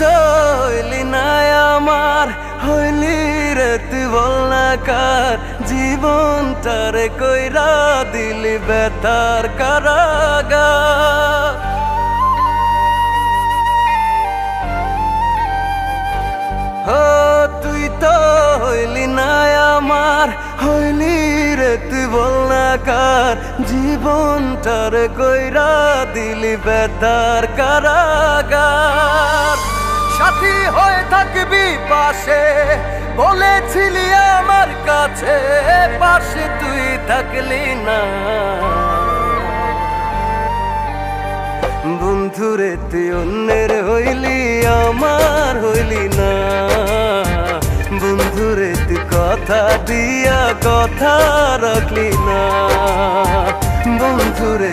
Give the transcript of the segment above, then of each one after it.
তৈলি নাই আমার, হইলি রে তুই বলনাকার। জীবনটারে কইরা দিলি বেতার কারাগার। ও, তুই তো হইলি নাই আমার, হইলি রে তুই বলনাকার। জীবনটার কইরা দিলি বেতার কারাগার। সাথী হয়ে থাকবি পাশে। বলেছিলি আমার কাছে, পাশে তুই থাকলি না। বন্ধুরে, তুই অন্যের হইলি, আমার হইলি না। বন্ধুরে, তুই কথা দিয়া কথা রাখলি না। বন্ধুরে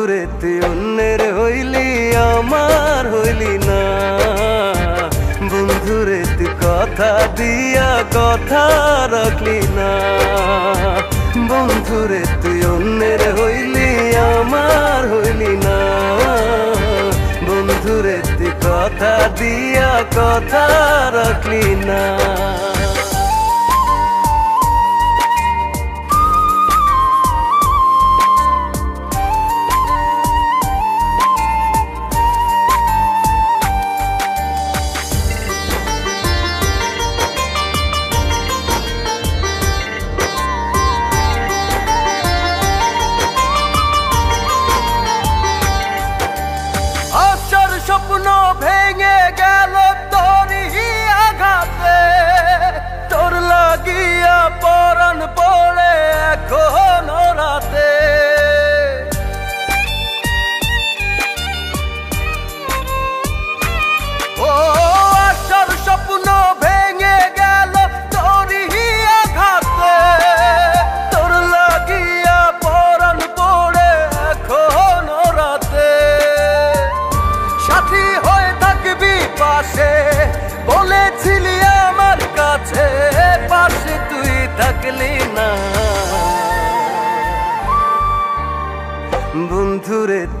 বন্ধুরে তুই অন্যের হইলি আমার হইলি না। বন্ধুরে তুই কথা দিয়া কথা রাখলি না। বন্ধুরে তুই অন্যের হইলি আমার হইলি না। বন্ধুরে তুই কথা দিয়া কথা রাখলি না। স্বপ্ন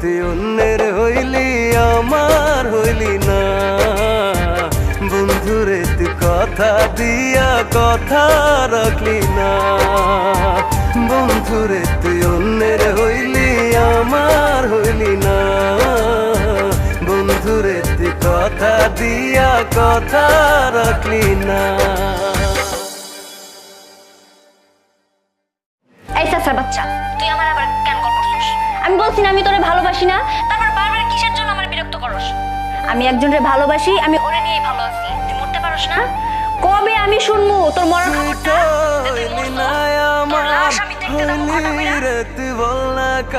তুই অন্যের হইলি, আমার হইলি না। বন্ধুরে তুই কথা দিয়া কথা রাখলি না। বন্ধুরে তুই অন্যের হইলি, আমার হইলি না। বন্ধুরে তুই কথা দিয়া কথা রাখলি না। আমি বলছি না, আমি তোরে ভালোবাসি না। তারপর বারবার কিসের জন্য আমার বিরক্ত করস? আমি একজনকে ভালোবাসি, আমি ওরে নিয়েই ভালো আছি। তুই মরতে পারস না? কবে আমি শুনব তোর মরার খবরটা?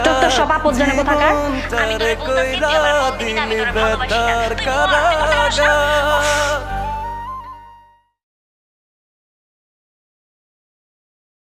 তোর তোর সব আপদ জনে কোথাকার। আমি তোরে বলতাছি আমি তোরে ভালোবাসি না।